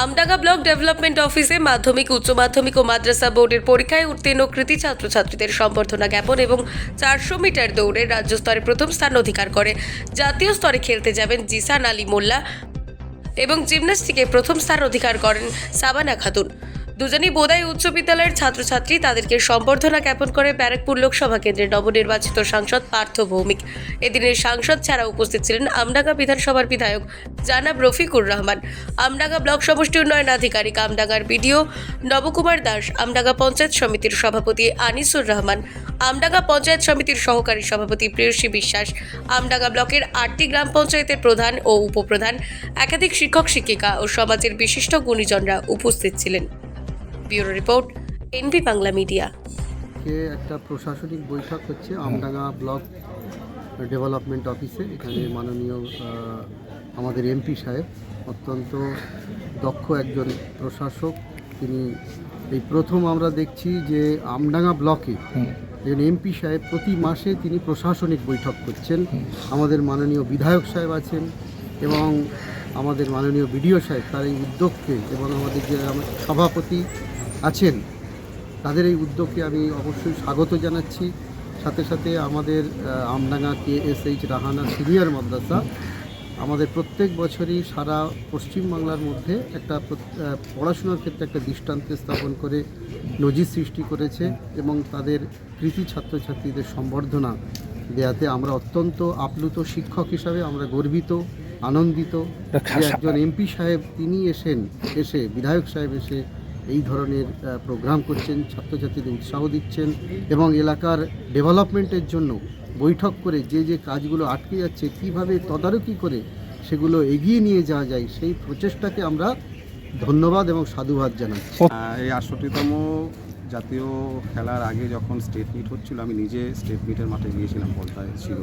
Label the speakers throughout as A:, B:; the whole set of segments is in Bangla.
A: আমডাঙ্গা ব্লক ডেভেলপমেন্ট অফিসে মাধ্যমিক, উচ্চ মাধ্যমিক ও মাদ্রাসা বোর্ডের পরীক্ষায় উত্তীর্ণ কৃতি ছাত্রছাত্রীদের সম্বর্ধনা জ্ঞাপন এবং চারশো মিটার দৌড়ে রাজ্য স্তরে প্রথম স্থান অধিকার করে। জাতীয় স্তরে খেলতে যাবেন জিসান আলী মোল্লা এবং জিমন্যাস্টিকে প্রথম স্থান অধিকার করেন সাবানা খাতুন। দুজনই বোদাই উচ্চ বিদ্যালয়ের ছাত্রছাত্রী। তাদেরকে সম্বর্ধনা জ্ঞাপন করে ব্যারাকপুর লোকসভা কেন্দ্রের নবনির্বাচিত সাংসদ পার্থ ভৌমিক। এদিনের সাংসদ ছাড়া উপস্থিত ছিলেন আমডাঙ্গা বিধানসভার বিধায়ক জানাব রফিকুর রহমান। আমডাঙ্গা ব্লক সমষ্টি উন্নয়ন আধিকারিক আমডাঙ্গার বিডিও নবকুমার দাস, আমডাঙ্গা পঞ্চায়েত সমিতির সভাপতি আনিসুর রহমান, আমডাঙ্গা পঞ্চায়েত সমিতির সহকারী সভাপতি প্রিয়সী বিশ্বাস, আমডাঙ্গা ব্লকের আটটি গ্রাম পঞ্চায়েতের প্রধান ও উপপ্রধান, একাধিক শিক্ষক শিক্ষিকা ও সমাজের বিশিষ্ট গুণীজনরা উপস্থিত ছিলেন। Bureau report NV Bangla media.
B: আজকে একটা প্রশাসনিক বৈঠক হচ্ছে আমডাঙ্গা ব্লক ডেভেলপমেন্ট অফিসে। এখানে মাননীয় আমাদের এমপি সাহেব অত্যন্ত দক্ষ একজন প্রশাসক। তিনি এই প্রথম আমরা দেখছি যে আমডাঙ্গা ব্লকে একজন এমপি সাহেব প্রতি মাসে তিনি প্রশাসনিক বৈঠক করছেন। আমাদের মাননীয় বিধায়ক সাহেব আছেন এবং আমাদের মাননীয় বিডিও সাহেব তার এই উদ্যোগকে এবং আমাদের যে সভাপতি আছেন তাদের এই উদ্যোগকে আমি অবশ্যই স্বাগত জানাচ্ছি। সাথে সাথে আমাদের Amdanga K S H Rahana senior Madrasa আমাদের প্রত্যেক বছরই সারা পশ্চিমবাংলার মধ্যে একটা পড়াশোনার ক্ষেত্রে একটা দৃষ্টান্ত স্থাপন করে নজির সৃষ্টি করেছে এবং তাদের কৃতি ছাত্রছাত্রীদের সম্বর্ধনা দেয়াতে আমরা অত্যন্ত আপ্লুত শিক্ষক হিসাবে আমরা গর্বিত আনন্দিত একজন এমপি সাহেব তিনি এসেন এসে বিধায়ক সাহেব এসে এই ধরনের প্রোগ্রাম করছেন ছাত্রছাত্রীদের উৎসাহ দিচ্ছেন এবং এলাকার ডেভেলপমেন্টের জন্য বৈঠক করে যে যে কাজগুলো আটকে যাচ্ছে কীভাবে তদারকি করে সেগুলো এগিয়ে নিয়ে যাওয়া যায় সেই প্রচেষ্টাকে আমরা ধন্যবাদ এবং সাধুবাদ জানাচ্ছি।
C: আহ, এই আটষট্টিতম জাতীয় খেলার আগে যখন স্টেট মিট হচ্ছিল আমি নিজে স্টেট মিটের মাঠে গিয়েছিলাম বলতায় ছিল।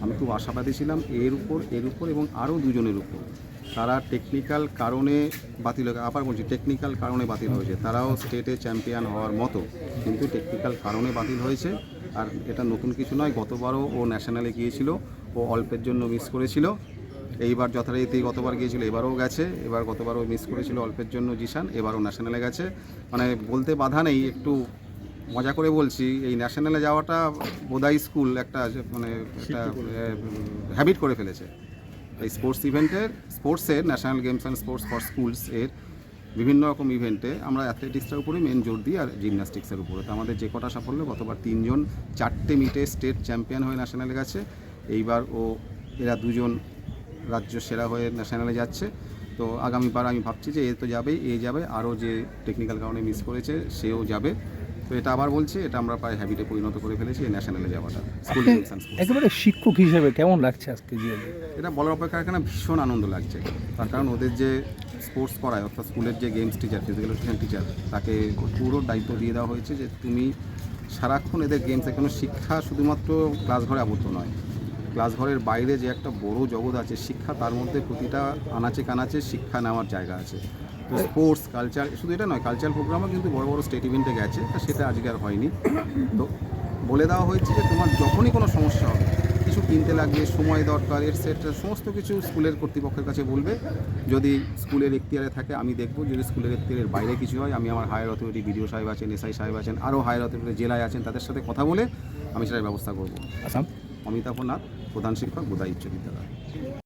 C: আমি খুব আশাবাদী ছিলাম এর উপর এর উপর এবং আরও দুজনের উপর। তারা টেকনিক্যাল কারণে বাতিল হয়ে আবার বলছি টেকনিক্যাল কারণে বাতিল হয়েছে। তারাও স্টেটে চ্যাম্পিয়ন হওয়ার মতো কিন্তু টেকনিক্যাল কারণে বাতিল হয়েছে। আর এটা নতুন কিছু নয় গতবারও ও ন্যাশনালে গিয়েছিল ও অল্পের জন্য মিস করেছিল। এইবার যথারীতি গতবার গিয়েছিল এবারও গেছে এবার গতবারও মিস করেছিল অল্পের জন্য জিশান এবারও ন্যাশনালে গেছে। মানে বলতে বাধা নেই একটু মজা করে বলছি এই ন্যাশনালে যাওয়াটা বোদাই স্কুল একটা মানে একটা হ্যাবিট করে ফেলেছে। স্পোর্টস ইভেন্টের স্পোর্টসের national games and sports for schools এর বিভিন্ন রকম ইভেন্টে আমরা অ্যাথলেটিক্সটার উপরে মেন জোর দিই আর জিমন্যাস্টিক্সের উপরে। তো আমাদের যে কটা সাফল্য, গতবার তিনজন, চারটে মিটে স্টেট চ্যাম্পিয়ন হয়ে ন্যাশনালে গেছে। এইবার ও, এরা দুজন রাজ্য সেরা হয়ে ন্যাশনালে যাচ্ছে। তো আগামীবার আমি ভাবছি যে এ তো যাবেই, এ যাবে। আরও যে টেকনিক্যাল কারণে মিস করেছে, সেও যাবে। তো এটা আবার বলছি এটা আমরা প্রায় হ্যাবিটে পরিণত করে ফেলেছি এই ন্যাশনালে যাওয়াটা। স্কুল
D: একেবারে শিক্ষক হিসেবে কেমন লাগছে আজকে যে
C: এটা বলার অপেক্ষা রাখে না ভীষণ আনন্দ লাগছে। তার কারণ ওদের যে স্পোর্টস করায় অর্থাৎ স্কুলের যে games teacher physical education teacher তাকে পুরো দায়িত্ব দিয়ে দেওয়া হয়েছে যে তুমি সারাক্ষণ এদের গেমস কোনো শিক্ষা শুধুমাত্র ক্লাস ঘরে আবদ্ধ নয়। ক্লাস ঘরের বাইরে যে একটা বড় জগৎ আছে শিক্ষা তার মধ্যে প্রতিটা আনাচে কানাচে শিক্ষা নেওয়ার জায়গা আছে। তো স্পোর্টস কালচার শুধু এটা নয় কালচার প্রোগ্রামও কিন্তু বড় বড় স্টেট ইভেন্টে গেছে তা সেটা আজকে আর হয়নি। তো বলে দেওয়া হয়েছে যে তোমার যখনই কোনো সমস্যা হবে কিছু কিনতে লাগবে সময় দরকার এটসেট্রা সমস্ত কিছু স্কুলের কর্তৃপক্ষের কাছে বলবে। যদি স্কুলের এখতিয়ারে থাকে আমি দেখব। যদি স্কুলের এখতিয়ারের বাইরে কিছু হয় আমি আমার হায়ার অথরিটি বিডিও সাহেব আছেন এসআই সাহেব আছেন আরও হায়ার অথরিটি জেলায় আছেন তাদের সাথে কথা বলে আমি সেটার ব্যবস্থা করব।
D: আসাম?
C: অমিতাভ নাথ প্রধান শিক্ষক বোধা উচ্চ বিদ্যালয়।